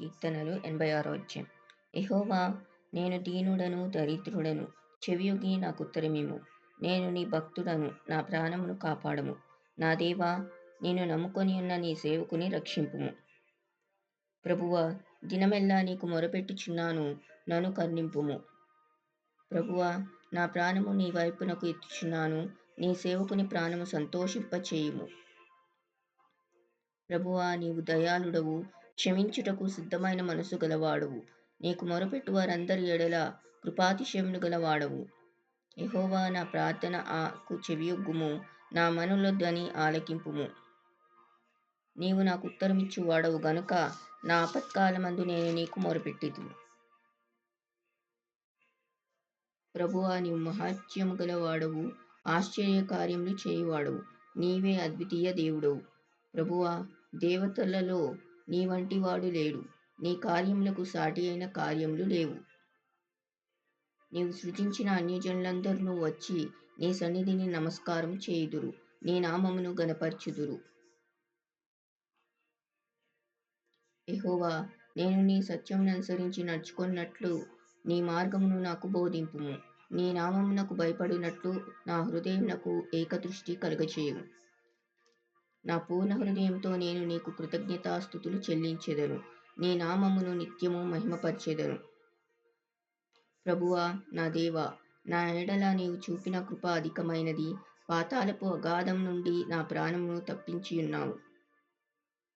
కీర్తనలు ఎనభై ఆరో అధ్యాయం. ఎహోవా నేను దీనుడను దరిద్రుడను చెవియుగి నాకు ఉత్తరమేము నేను నీ భక్తుడను నా ప్రాణమును కాపాడము. నా దేవా నేను నమ్ముకొని ఉన్న నీ సేవకుని రక్షింపుము. ప్రభువ దినమెల్లా నీకు మొరపెట్టుచున్నాను నన్ను కర్ణింపుము. ప్రభువ నా ప్రాణము నీ వైపునకు ఎత్తుచున్నాను నీ సేవకుని ప్రాణము సంతోషింపచేయుము. ప్రభువా నీవు దయాళుడవు క్షమించుటకు సిద్ధమైన మనసు గలవాడవు. నీకు మొరపెట్టు వారందరి ఎడల కృపాతిశయములు గలవాడవు. యహోవా నా ప్రార్థన ఆకు చెవియొగ్గుము నా మనుల ధ్వని ఆలకింపుము. నీవు నాకు ఉత్తరమిచ్చు వాడవు గనుక నా ఆపత్కాలమందు నేను నీకు మొరపెట్టితిని ప్రభువా నీవు మహాత్యము గలవాడవు ఆశ్చర్య కార్యములు చేయువాడవు. నీవే అద్వితీయ దేవుడవు. ప్రభువా దేవతలలో నీ వంటి వాడు లేడు. నీ కార్యములకు సాటి అయిన కార్యములు లేవు. నీవు సృజించిన అన్యజనులందరూ వచ్చి నీ సన్నిధిని నమస్కారం చేయుదురు. నీ నామమును గనపరచుదురు ఎహోవా నేను నీ సత్యమును అనుసరించి నడుచుకున్నట్లు నీ మార్గమును నాకు బోధింపుము. నీ నామమునకు భయపడినట్లు నా హృదయమునకు ఏకదృష్టి కలుగచేయము. నా పూర్ణ హృదయంతో నేను నీకు కృతజ్ఞతాస్థుతులు చెల్లించెదను. నీ నామమును నిత్యము మహిమపరిచేదను. ప్రభువా నా దేవా నా ఎడల నీవు చూపిన కృప అధికమైనది. పాతాలపు అగాధం నుండి నా ప్రాణమును తప్పించి ఉన్నావు.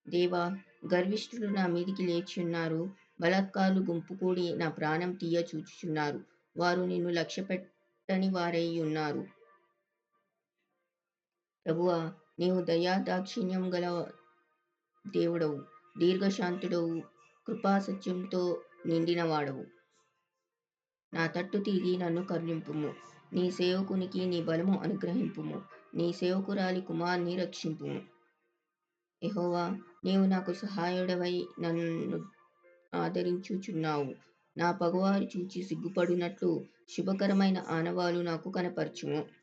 దేవా గర్విష్ఠులు నా మీదికి లేచి ఉన్నారు. బలాత్కారులు గుంపు కూడి నా ప్రాణం తీయ చూచుచున్నారు. వారు నిన్ను లక్ష్యపెట్టని వారై ఉన్నారు. ప్రభువా నీవు దయా దాక్షిణ్యం గల దేవుడవు దీర్ఘశాంతుడవు కృపా సత్యంతో నిండిన వాడవు నా తట్టు తిరిగి నన్ను కరుణింపుము. నీ సేవకునికి నీ బలము అనుగ్రహింపుము. నీ సేవకురాలి కుమార్ని రక్షింపుము. ఎహోవా నీవు నాకు సహాయుడవై నన్ను ఆదరించుచున్నావు. నా పగవారు చూచి సిగ్గుపడినట్లు శుభకరమైన ఆనవాలు నాకు కనపరచుము.